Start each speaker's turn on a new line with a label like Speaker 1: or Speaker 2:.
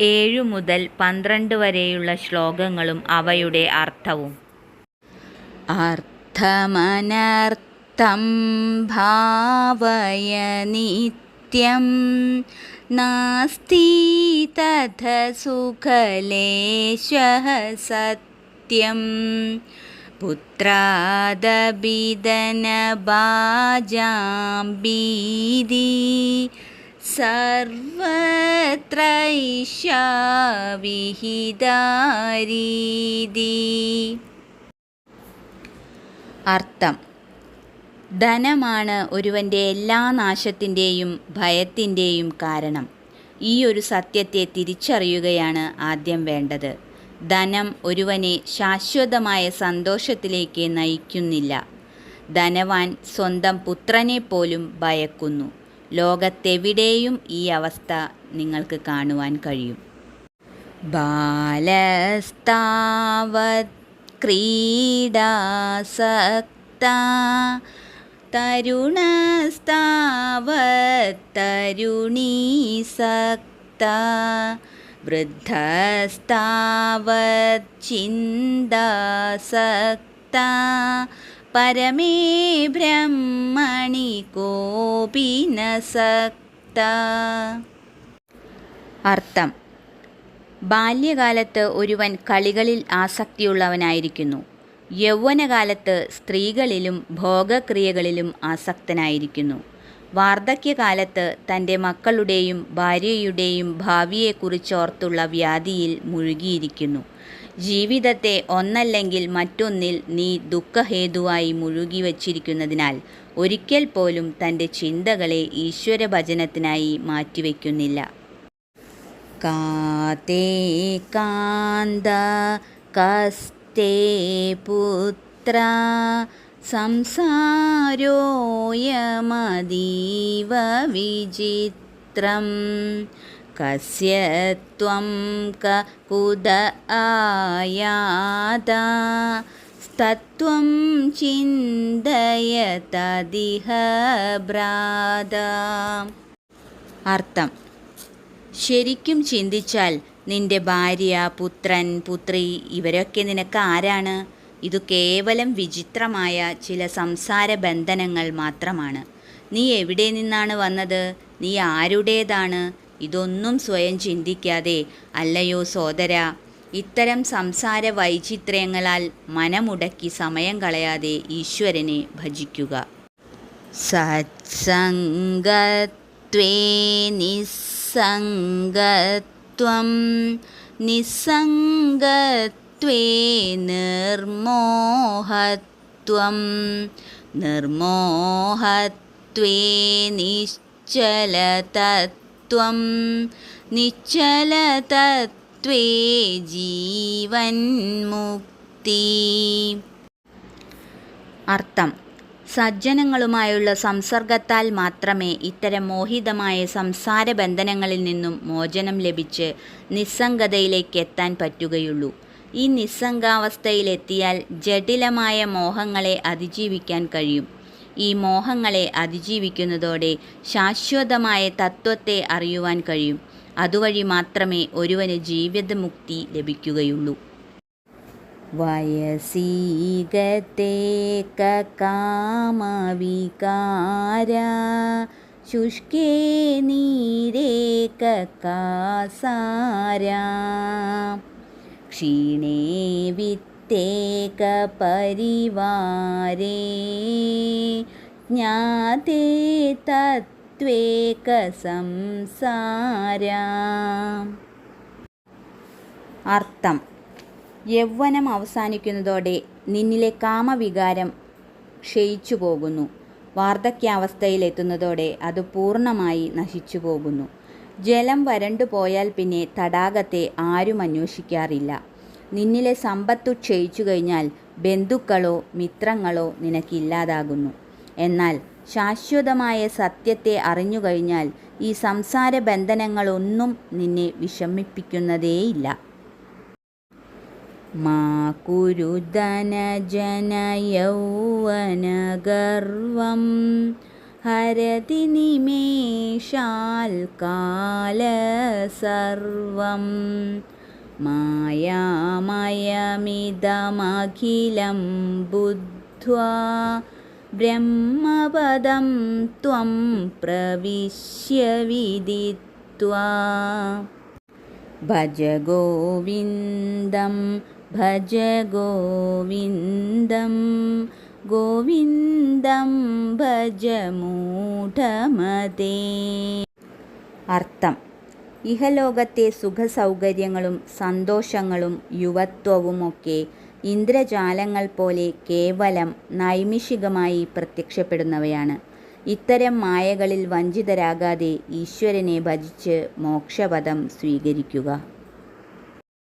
Speaker 1: ഏഴു മുതൽ പന്ത്രണ്ട് വരെയുള്ള ശ്ലോകങ്ങളും അവയുടെ അർത്ഥവും.
Speaker 2: അർത്ഥമനർത്ഥം ഭാവയ നിത്യം നാസ്തി തഥ സുഖലേശഃ സത്യം പുത്രാദബിദനബാജാം ഭീതി സർവത്രൈഷാവിഹിതാരീതി അർത്ഥം. ധനമാണ് ഒരുവന്റെ എല്ലാ നാശത്തിന്റെയും ഭയത്തിന്റെയും കാരണം. ഈ ഒരു സത്യത്തെ തിരിച്ചറിയുകയാണ് ആദ്യം വേണ്ടത്. ധനം ഒരുവനെ ശാശ്വതമായ സന്തോഷത്തിലേക്ക് നയിക്കുന്നില്ല. ധനവാൻ സ്വന്തം പുത്രനെ പോലും ഭയക്കുന്നു. ലോകത്തെവിടെയും ഈ അവസ്ഥ നിങ്ങൾക്ക് കാണുവാൻ കഴിയും. ബാലസ്താവത് ക്രീഡാസക്ത തരുണസ്താവത് തരുണീസക്ത വൃദ്ധസ്താവത് ചിന്താസക്ത പരമേ ബ്രഹ്മണി ന സക്ത അർത്ഥം. ബാല്യകാലത്ത് ഒരുവൻ കളികളിൽ ആസക്തിയുള്ളവനായിരിക്കുന്നു. യൗവനകാലത്ത് സ്ത്രീകളിലും ഭോഗക്രിയകളിലും ആസക്തനായിരിക്കുന്നു. വാർദ്ധക്യകാലത്ത് തന്റെ മക്കളുടെയും ഭാര്യയുടെയും ഭാവിയെക്കുറിച്ചോർത്തുള്ള വ്യാധിയിൽ മുഴുകിയിരിക്കുന്നു. ജീവിതത്തെ ഒന്നല്ലെങ്കിൽ മറ്റൊന്നിൽ നീ ദുഃഖഹേതുവായി മുഴുകി വച്ചിരിക്കുന്നതിനാൽ ഒരിക്കൽ പോലും തന്റെ ചിന്തകളെ ഈശ്വരഭജനത്തിനായി മാറ്റിവെക്കുന്നില്ല. കാതേ കാന്ത കസ്തേ പുത്ര സംസാരോയമതീവ വിചിത്രം. കസ്യ ത്വം ക കുത ആയാത. തത്വം ചിന്തയ ഭ്രാത. അർത്ഥം. ശരിക്കും ചിന്തിച്ചാൽ നിന്റെ ഭാര്യ പുത്രൻ പുത്രി ഇവരൊക്കെ നിനക്ക് ആരാണ്? ഇതു കേവലം വിചിത്രമായ ചില സംസാര ബന്ധനങ്ങൾ മാത്രമാണ്. നീ എവിടെ നിന്നാണ് വന്നത്? നീ ആരുടേതാണ്? ഇതൊന്നും സ്വയം ചിന്തിക്കാതെ അല്ലയോ സോദര ഇത്തരം സംസാര വൈചിത്ര്യങ്ങളാൽ മനമുടക്കി സമയം കളയാതെ ഈശ്വരനെ ഭജിക്കുക. സത്സംഗത്വേ നിസ്സംഗത്വം നിസ്സംഗത്വേ നിർമോഹത്വം. നിർമോഹത്വേ നിശ്ചലതത്വം. നിശ്ചലതത്വേ ജീവൻ മുക്തി. അർത്ഥം. സജ്ജനങ്ങളുമായുള്ള സംസർഗത്താൽ മാത്രമേ ഇത്തരം മോഹിതമായ സംസാര ബന്ധനങ്ങളിൽ നിന്നും മോചനം ലഭിച്ച് നിസ്സംഗതയിലേക്ക് എത്താൻ പറ്റുകയുള്ളൂ. ഈ നിസ്സംഗാവസ്ഥയിലെത്തിയാൽ ജടിലമായ മോഹങ്ങളെ അതിജീവിക്കാൻ കഴിയും. ഈ മോഹങ്ങളെ അതിജീവിക്കുന്നതോടെ ശാശ്വതമായ തത്വത്തെ അറിയുവാൻ കഴിയും. അതുവഴി മാത്രമേ ഒരുവന് ജീവിതമുക്തി ലഭിക്കുകയുള്ളൂ. വയസീകത്തെ കാമവികാര ശുഷ്കേ നീരേ കാസാര പരിവാരേ. ജ്ഞാതേ തത്വേക സംസാര. അർത്ഥം. യൗവനം അവസാനിക്കുന്നതോടെ നിന്നിലെ കാമവികാരം ക്ഷയിച്ചു പോകുന്നു വാർദ്ധക്യാവസ്ഥയിലെത്തുന്നതോടെ അത് പൂർണമായി നശിച്ചു പോകുന്നു ജലം വരണ്ടു പോയാൽ പിന്നെ തടാകത്തെ ആരും അന്വേഷിക്കാറില്ല. നിന്നിലെ സമ്പത്തു ക്ഷയിച്ചു കഴിഞ്ഞാൽ ബന്ധുക്കളോ മിത്രങ്ങളോ നിനക്കില്ലാതാകുന്നു. എന്നാൽ ശാശ്വതമായ സത്യത്തെ അറിഞ്ഞു കഴിഞ്ഞാൽ ഈ സംസാര ബന്ധനങ്ങളൊന്നും നിന്നെ വിഷമിപ്പിക്കുന്നതേയില്ല. മാ കുരു ധനജനയൗവനഗർവം ഹരതി നിമേഷാൽ കാലസർവം. മായാമയമിതമഖിലം ബുദ്ധ്വാ. ബ്രഹ്മപദം ത്വം പ്രവിശ്യ വിദിത്വാ. ഭജ ഗോവിന്ദം ഭജ ഗോവിന്ദം ഗോവിന്ദം ഭജമൂഢമതേ അർത്ഥം. ഇഹലോകത്തെ സുഖസൗകര്യങ്ങളും സന്തോഷങ്ങളും യുവത്വവുമൊക്കെ ഇന്ദ്രജാലങ്ങൾ പോലെ കേവലം നൈമിഷികമായി പ്രത്യക്ഷപ്പെടുന്നവയാണ്. ഇത്തരം മായകളിൽ വഞ്ചിതരാകാതെ ഈശ്വരനെ ഭജിച്ച് മോക്ഷപദം സ്വീകരിക്കുക.